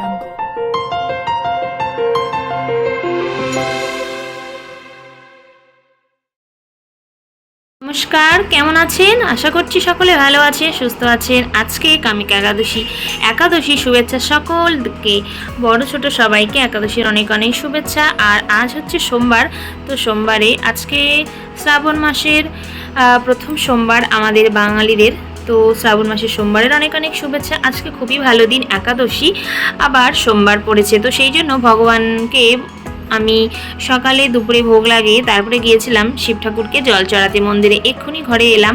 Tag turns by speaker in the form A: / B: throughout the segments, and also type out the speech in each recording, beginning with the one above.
A: jungle.
B: নমস্কার, কেমন আছেন? আশা করছি সকলে ভালো আছে সুস্থ আছেন। আজকে কামিকা একাদশী একাদশী শুভেচ্ছা সকলকে, বড় ছোট সবাইকে একাদশীর অনেক অনেক শুভেচ্ছা। আর আজ হচ্ছে সোমবার, তো সোমবারে আজকে শ্রাবণ মাসের প্রথম সোমবার আমাদের বাঙালিদের তো শ্রাবণ মাসের সোমবারের অনেক অনেক শুভেচ্ছা। আজকে খুবই ভালো দিন, একাদশী। আবার সোমবার পড়েছে, তো সেই জন্য ভগবানকে আমি সকালে দুপুরে ভোগ লাগিয়ে তারপরে গিয়েছিলাম শিব ঠাকুরকে জল চড়াতে মন্দিরে। এক্ষুনি ঘরে এলাম।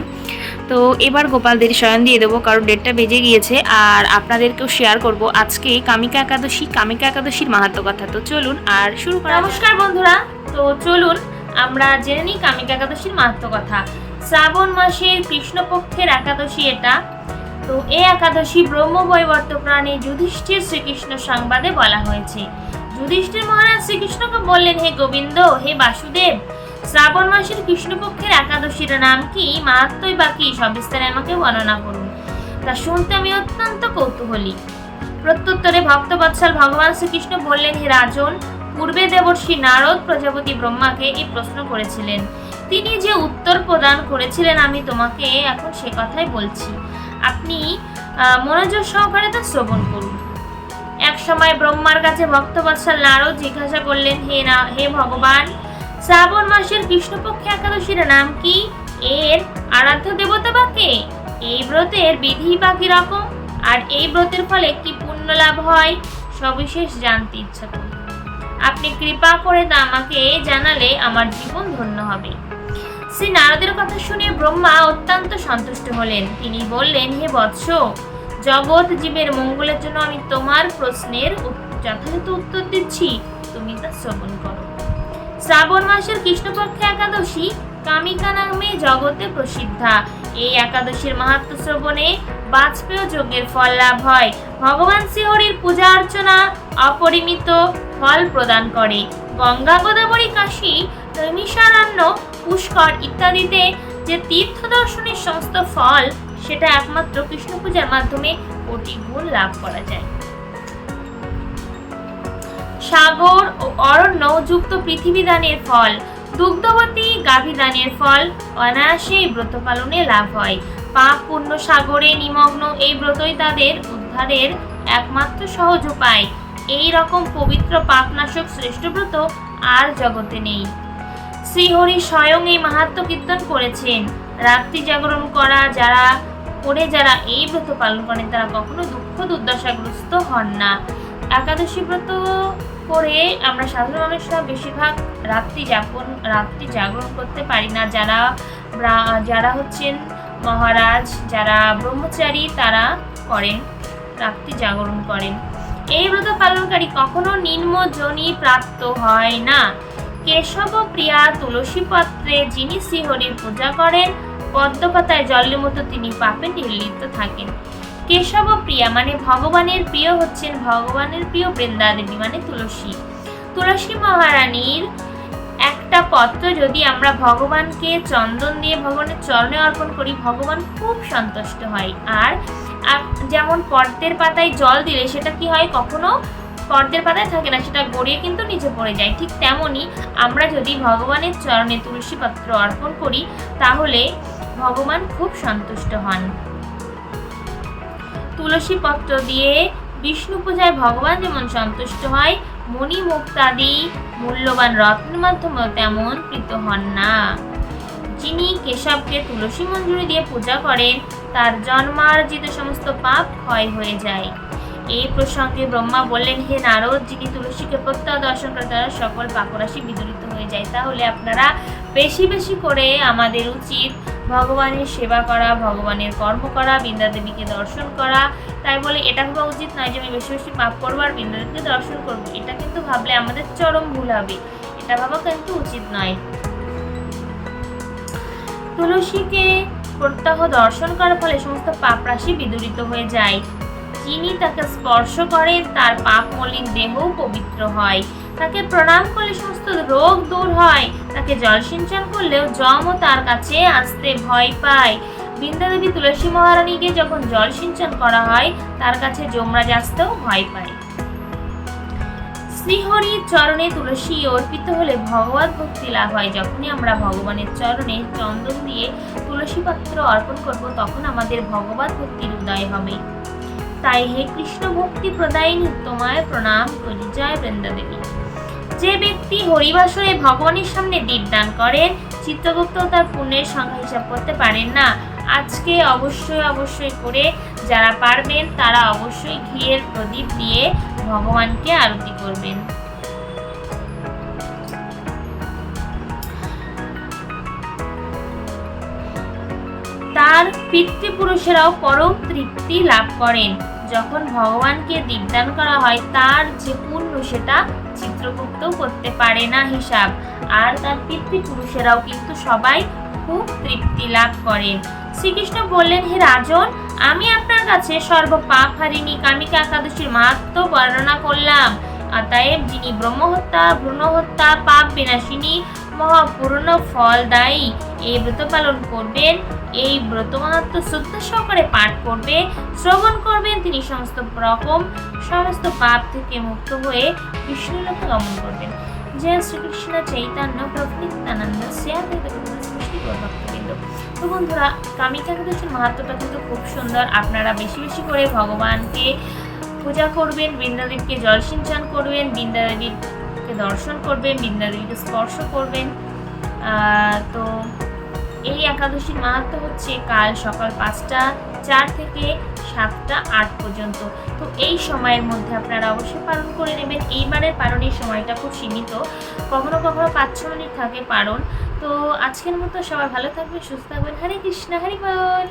B: তো এবার গোপালদের শয়ন দিয়ে দেবো, কারণ ডেটটা বেজে গিয়েছে। আর আপনাদেরকেও শেয়ার করব আজকে কামিকা একাদশী, কামিকা একাদশীর মাহাত্ম কথা। তো চলুন আর শুরু করা নমস্কার বন্ধুরা। তো চলুন, আমরা জেনে নিই কামিকা একাদশীর মাহাত্ম কথা। শ্রাবণ মাসের কৃষ্ণপক্ষের একাদশী এটা। তো এই একাদশী ব্রহ্মবৈবর্ত প্রাণী যুধিষ্ঠির শ্রীকৃষ্ণ সংবাদে বলা হয়েছে। যুধিষ্ঠির মহারাজ শ্রীকৃষ্ণকে বললেন, হে গোবিন্দ, হে বাসুদেব, শ্রাবণ মাসের কৃষ্ণপক্ষের একাদশীর নাম কি? মাহাত্মই বা কি? সবিস্তারে আমাকে বর্ণনা করুন। তা শুনতে আমি অত্যন্ত কৌতূহলী। প্রত্যুত্তরে ভক্তবৎসল ভগবান শ্রীকৃষ্ণ বললেন, হে রাজন, পূর্বে দেবর্ষী নারদ প্রজাপতি ব্রহ্মাকে এই প্রশ্ন করেছিলেন। তিনি যে উত্তর প্রদান করেছিলেন, আমি তোমাকে এখন সে কথাই বলছি। আপনি মনোযোগ সহকারে তা শ্রবণ করুন। এক সময় ব্রহ্মার কাছে ভক্তবৎসল নারদ জিজ্ঞাসা করলেন, হে না, হে ভগবান, শ্রাবণ মাসের কৃষ্ণপক্ষে একাদশীর নাম কি? এর আরাধ্য দেবতা বা কে? এই ব্রতের বিধি বা কি রকম আর এই ব্রতের ফলে কি পুণ্য লাভ হয়? সবিশেষ জানতে ইচ্ছা করি আপনি কৃপা করে তা আমাকে জানালে আমার জীবন ধন্য হবে। শ্রী নারদের কথা শুনে ব্রহ্মা অত্যন্ত সন্তুষ্ট হলেন। তিনি বললেন, হে বৎস, জগৎ জীবের মঙ্গলের জন্য আমি তোমার প্রশ্নের যথাযথ উত্তর দিচ্ছি। তুমি তা শ্রবণ করো। শ্রাবণ মাসের কৃষ্ণপক্ষে একাদশী কামিকা নামে জগতে প্রসিদ্ধা। এই একাদশীর মাহাত্ম শ্রবণে বাজপেয় যজ্ঞের ফল লাভ হয়। ভগবান শ্রীহরির পূজা অর্চনা অপরিমিত ফল প্রদান করে। গঙ্গা গোদাবরী কাশী নৈমিষারণ্য পুষ্কর ইত্যাদিতে যে তীর্থ দর্শনের সমস্ত ফল, সেটা একমাত্র কৃষ্ণ পূজার মাধ্যমে কোটি গুণ লাভ করা যায়। সাগর ও অরণ্য যুক্ত পৃথিবী দানের ফল, দুগ্ধবতী গাভী দানের ফল অনায়াসে এই ব্রত পালনে লাভ হয়। পাপ পূর্ণ সাগরে নিমগ্ন এই ব্রতই তাদের উদ্ধারের একমাত্র সহজ উপায়। এই রকম পবিত্র পাপনাশক শ্রেষ্ঠ ব্রত আর জগতে নেই। শ্রীহরি স্বয়ং এই মাহাত্ম কীর্তন করেছেন। রাত্রি জাগরণ করা যারা করে, যারা এই ব্রত পালন করেন, তারা কখনো দুঃখ দুর্দশাগ্রস্ত হন না। একাদশী ব্রত করে আমরা সাধারণ মানুষরা বেশিরভাগ রাত্রি যাপন, রাত্রি জাগরণ করতে পারি না। যারা যারা হচ্ছেন মহারাজ, যারা ব্রহ্মচারী, তারা করেন, রাত্রি জাগরণ করেন। এই ব্রত পালনকারী কখনো নিম্ন জনি প্রাপ্ত হয় না। কেশব প্রিয়া তুলসী পত্রে যিনি শ্রীহরির পূজা করেন, পদ্মপাতায় জলের মতো তিনি পাপে নির্লিপ্ত থাকেন। কেশব প্রিয়া মানে ভগবানের প্রিয় হচ্ছেন ভগবানের প্রিয় বৃন্দা দেবী মানে তুলসী। তুলসী মহারানীর একটা পত্র, যদি আমরা ভগবানকে চন্দন দিয়ে ভগবানের চরণে অর্পণ করি, ভগবান খুব সন্তুষ্ট হয়। আর যেমন পদ্মের পাতায় জল দিলে সেটা কি হয়? কখনো পদ্মের পাতায় থাকে না, সেটা গড়িয়ে কিন্তু নিচে পড়ে যায়। ঠিক তেমনই আমরা যদি ভগবানের চরণে তুলসী পত্র অর্পণ করি, তাহলে ভগবান খুব সন্তুষ্ট হন। তুলসী পত্র দিয়ে বিষ্ণু পূজায় ভগবান যেমন সন্তুষ্ট হয় মণি মুক্তাদি মূল্যবান রত্নের মাধ্যমে তেমন প্রীত হন না। যিনি কেশবকে তুলসী মঞ্জুরি দিয়ে পূজা করেন, তার জন্মার্জিত সমস্ত পাপ ক্ষয় হয়ে যায়। এই প্রসঙ্গে ব্রহ্মা বললেন, হে নারদ, যিনি তুলসীকে প্রত্যহ দর্শন করে তারা সকল পাপরাশি বিদরিত হয়ে যায়, তাহলে আপনারা বেশি বেশি করে আমাদের উচিত ভগবানের সেবা করা, ভগবানের কর্ম করা, বৃন্দা দেবীকে দর্শন করা। তাই বলে, এটা ভাবা উচিত নয় যে আমি বেশি বেশি পাপ করব আর বৃন্দা দেবীকে দর্শন করব। এটা কিন্তু ভাবলে আমাদের চরম ভুল হবে। এটা ভাবা কিন্তু উচিত নয়। তুলসীকে প্রত্যহ দর্শন করার ফলে সমস্ত পাপ রাশি বিদূরিত হয়ে যায়। যিনি তাকে স্পর্শ করে, তার পাপ মলিন দেহও পবিত্র হয়। তাকে প্রণাম করলে সমস্ত রোগ দূর হয়। তাকে জল সিঞ্চন করলেও যমও তার কাছে আসতে ভয় পায়। বৃন্দাদেবী তুলসী মহারানীকে যখন জল সিঞ্চন করা হয়, তার কাছে যমরাজ আসতেও ভয় পায়। শ্রীহরির চরণে তুলসী অর্পিত হলে ভগবত ভক্তি লাভ হয়। যখনই আমরা ভগবানের চরণে চন্দন দিয়ে তুলসী পাত্র অর্পণ করব, তখন আমাদের ভগবত ভক্তির উদয় হবে। তাই হে কৃষ্ণ ভক্তি প্রদায়িনী তোমায় প্রণাম করি। জয় বৃন্দাদেবী। যে ব্যক্তি হরিবাসরে ভগবানের সামনে দীপদান করেন চিত্রগুপ্ত তার পুণ্যের সংখ্যা হিসাব করতে পারেন না। আজকে অবশ্যই অবশ্যই করে যারা পারবেন, তারা অবশ্যই ঘিয়ের প্রদীপ দিয়ে ভগবানকে আরতি করবেন। তার পিতৃপুরুষেরাও পরম তৃপ্তি লাভ করেন। যখন ভগবানকে দীপদান করা হয়, তার যে পুণ্য সেটা চিত্রগুপ্ত করতে পারে না হিসাব। আর তার পিতৃপুরুষেরাও কিন্তু সবাই খুব তৃপ্তি লাভ করেন শ্রীকৃষ্ণ বললেন, হে রাজন, আমি আপনার কাছে সর্ব পাপ হারিণী কামিকা একাদশীর মাহাত্ম বর্ণনা করলাম। অতএব যিনি ব্রহ্মহত্যা, ভ্রূণহত্যা, পাপ বিনাশিনী মহাপূর্ণ ফলদায়ী এই ব্রত পালন করবেন এই ব্রত মাহাত্ম শ্রদ্ধা সহকারে পাঠ করবে, শ্রবণ করবেন তিনি সমস্ত রকম, সমস্ত পাপ থেকে মুক্ত হয়ে বিষ্ণুলোকে গমন করবেন। জয় শ্রীকৃষ্ণ চৈতন্য প্রভু তো বন্ধুরা কামিকা একাদশীর মাহাত্মটা কিন্তু খুব সুন্দর। আপনারা বেশি বেশি করে ভগবানকে পূজা করবেন, বৃন্দাদেবীকে জল সিঞ্চন করবেন, বৃন্দাদেবীকে দর্শন করবেন, বৃন্দাদেবীকে স্পর্শ করবেন। তো এই একাদশীর মাহাত্ম হচ্ছে কাল সকাল পাঁচটা, চার থেকে সাতটা, আট পর্যন্ত। তো এই সময়ের মধ্যে আপনারা অবশ্যই পালন করে নেবেন। এইবারের পালনের সময়টা খুব সীমিত। কখনো কখনো পাঁচ ছ মিনিট থাকে পালন। তো আজকের মতো সবাই ভালো থাকবে সুস্থ থাকবেন। হরে কৃষ্ণ, হরি বল।